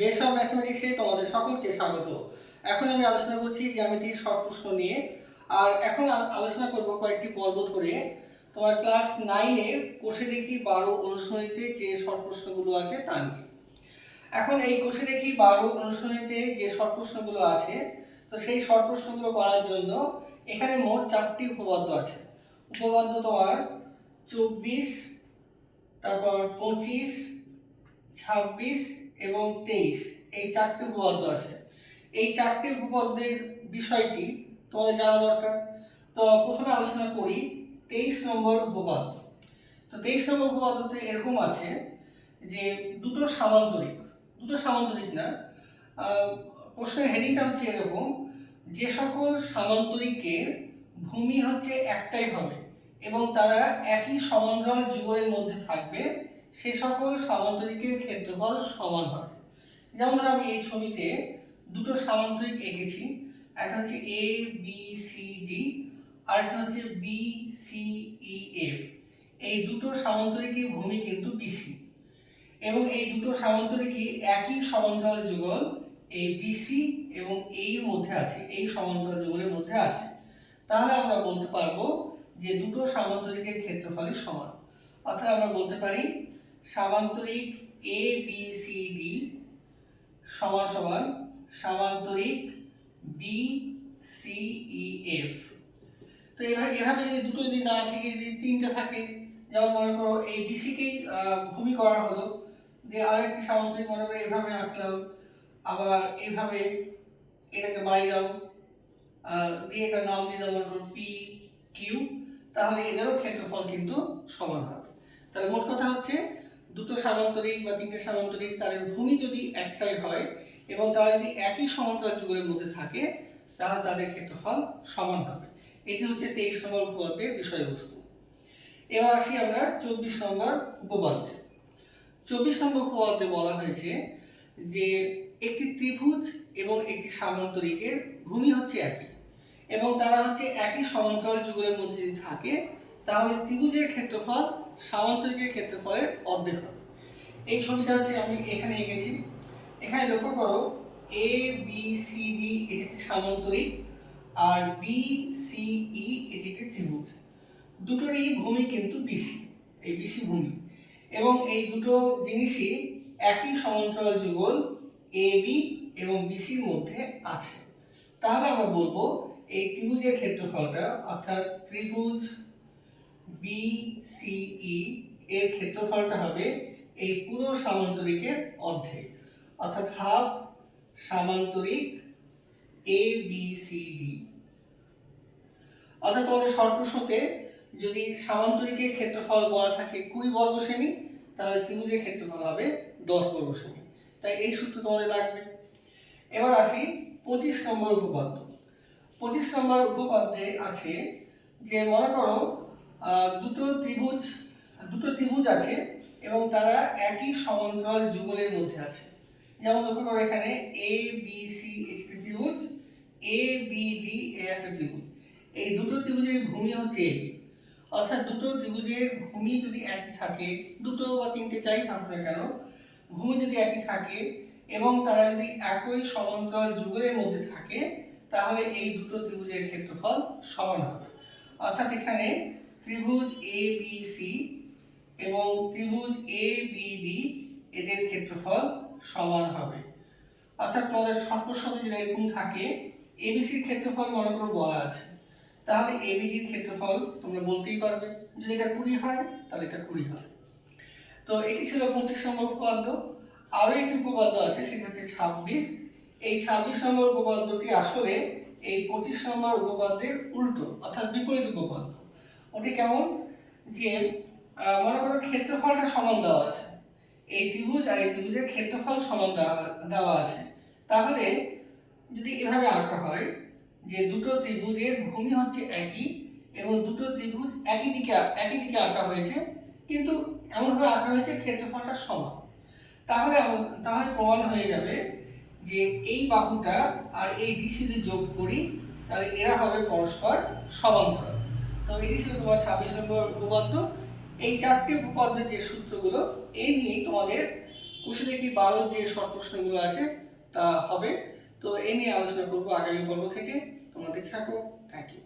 Base of ম্যাথমেটিক্সে তোমাদের সকলকে স্বাগত। এখন আমি আলোচনা করছি জ্যামিতির প্রশ্ন নিয়ে। আর এখন আলোচনা করব কয়েকটি পর্ব ধরে। তোমার ক্লাস নাইনের কোষে দেখি বারো অনুশীলনীতে যে শর্ট প্রশ্নগুলো আছে তা নিয়ে। এখন এই কোষে দেখি বারো অনুশীলনীতে যে শর্ট প্রশ্নগুলো আছে, তো সেই শর্ট প্রশ্নগুলো করার জন্য এখানে মোট চারটি উপপাদ্য আছে। উপপাদ্য তোমার চব্বিশ, তারপর পঁচিশ ছাব্বিশ এবং তেইশ, এই চারটি উপপাদ্য আছে। এই চারটি উপপাদ্যের বিষয়টি তোমাদের জানা দরকার। তো প্রথমে আলোচনা করি তেইশ নম্বর উপপাদ্য। তো তেইশ নম্বর উপপাদ্যতে এরকম আছে যে দুটো সামান্তরিক দুটো সামান্তরিক না প্রশ্নের হেডিংটা হচ্ছে এরকম, যে সকল সামান্তরিকের ভূমি হচ্ছে একটাই হবে এবং তারা একই সমান্তরাল যুগলের মধ্যে থাকবে সে সকল সামান্তরিকের ক্ষেত্রফল সমান হবে যেমন আমি এই ছবিতে দুটো সামান্তরিক এঁকেছি, একটা হচ্ছে এ বি সি ডি আর একটা হচ্ছে বি সি ই এফ এই দুটো সামান্তরিকের ভূমি কিন্তু বিসি এবং এই দুটো সামান্তরিকই একই সমান্তরাল যুগল এই বিসি এবং এর মধ্যে আছে এই সমান্তরাল যুগলের মধ্যে আছে। তাহলে আমরা বলতে পারব যে দুটো সামান্তরিকের ক্ষেত্রফলই সমান। অর্থাৎ আমরা বলতে পারি সামান্তরিক এ বি সি ডি সমান সমান সামান্তরিক বি সি ই এফ তো এভাবে এভাবে যদি দুটো যদি না থেকে যদি তিনটা থাকে, যেমন মনে করো এই বিসিকেই ভূমি করা হলো, দিয়ে আরেকটি সামান্তরিক মনে করো এভাবে আঁকলাম, আবার এইভাবে এটাকে বাড়ি দাও দিয়ে এটা নাম দিয়ে দাও মনে করো পি কিউ তাহলে এদেরও ক্ষেত্রফল কিন্তু সমান হবে। তাহলে মোট কথা হচ্ছে দুটো সামান্তরিক বা তিনটে সামান্তরিক তাদের ভূমি যদি একটাই হয় এবং তারা যদি একই সমান্তরাল যুগলের মধ্যে থাকে, তাহলে তাদের ক্ষেত্রফল সমান হবে। এটি হচ্ছে তেইশ নম্বর উপপাদ্যের বিষয়বস্তু। এবার আসি আমরা চব্বিশ নম্বর উপপাদ্যে। চব্বিশ নম্বর উপপাদ্যে বলা হয়েছে যে একটি ত্রিভুজ এবং একটি সামান্তরিকের ভূমি হচ্ছে একই এবং তারা হচ্ছে একই সমান্তরাল যুগলের মধ্যে যদি থাকে তাহলে ত্রিভুজের ক্ষেত্রফল সামান্তরিকের ক্ষেত্রফলের অর্ধেক হবে। এই ছবিটা হচ্ছে আমি এখানে এঁকেছি। এখানে লক্ষ্য করো এ বি সি ডি এটি একটি সামান্তরিক আর বি সি ই এটি একটি ত্রিভুজ। দুটোরই ভূমি কিন্তু বিসি এই বিসি ভূমি। এবং এই দুটো জিনিসই একই সমান্তরাল যুগল এ বি এবং বিসির মধ্যে আছে। তাহলে আমরা বলব এই ত্রিভুজের ক্ষেত্রফলটা, অর্থাৎ ত্রিভুজ বি সি ই এর ক্ষেত্রফলটা হবে এই পুরো সামান্তরিকের অর্ধেক। অর্থাৎ হাফ সামান্তরিক এ বি সি ডি অর্থাৎ তোমাদের শর্ট যদি সামান্তরিকের ক্ষেত্রফল বলা থাকে কুড়ি বর্গ সেমি তাহলে ত্রিভুজের ক্ষেত্রফল হবে দশ বর্গ সেমি তাই এই সূত্র তোমাদের লাগবে। এবার আসি পঁচিশ নম্বর উপপাদ্য। পঁচিশ নম্বর উপপাদ্যে আছে যে মনে করো দুটো ত্রিভুজ দুটো ত্রিভুজ আছে এবং তারা একই সমান্তরাল যুগলের মধ্যে আছে। যেমন লক্ষ্য করো এখানে এ বি সি একটি ত্রিভুজ এ বি ডি এ একটা ত্রিভুজ। এই দুটো ত্রিভুজের ভূমি হচ্ছে এ বি অর্থাৎ দুটো ত্রিভুজের ভূমি যদি একই থাকে, দুটো বা তিনটে চাই থাকুক না কেন, ভূমি যদি একই থাকে এবং তারা যদি একই সমান্তরাল যুগলের মধ্যে থাকে, তাহলে এই দুটো ত্রিভুজের ক্ষেত্রফল সমান হবে। অর্থাৎ এখানে ত্রিভুজ এ বি সি এবং ত্রিভুজ এ বি ডি এদের ক্ষেত্রফল সমান হবে। অর্থাৎ তোমাদের সর্বস্ব যদি এরকম থাকে এবিসির ক্ষেত্রফল মনে করো বলা আছে। তাহলে এবিডির ক্ষেত্রফল তোমরা বলতেই পারবে। যদি এটা কুড়ি হয়, তাহলে এটা কুড়ি হয় তো এটি ছিল পঁচিশ নম্বর উপপাদ্য। আরও একটি উপপাদ্য আছে, সেটা হচ্ছে ছাব্বিশ। এই ছাব্বিশ নম্বর উপপাদ্যটি আসলে এই পঁচিশ নম্বর উপপাদ্যের উল্টো, অর্থাৎ বিপরীত উপপাদ্য। ওটি কেমন? যে মনে করো ক্ষেত্রফলটা সমান দেওয়া আছে। এই ত্রিভুজ আর এই ত্রিভুজের ক্ষেত্রফল সমান দেওয়া আছে। তাহলে যদি এভাবে আঁকা হয়, যে দুটো ত্রিভুজের ভূমি হচ্ছে একই এবং দুটো ত্রিভুজ একই দিকে একই দিকে আঁকা হয়েছে, কিন্তু এমনভাবে আঁকা হয়েছে ক্ষেত্রফলটা সমান। তাহলে তাহলে প্রমাণ হয়ে যাবে যে এই বাহুটা আর এই ডিসি যোগ করি, তাহলে এরা হবে পরস্পর সমান্তরাল। তো এটি ছিল তোমার ছাব্বিশ নম্বর উপপাদ্য। এই চারটি উপপাদ্যের যে সূত্রগুলো, এই নিয়েই তোমাদের কুশলে কি বারো যে শর্ট প্রশ্নগুলো আছে, তা হবে। তো এ নিয়ে আলোচনা করব আগামী পর্ব থেকে। তোমাদের থাকো। Thank you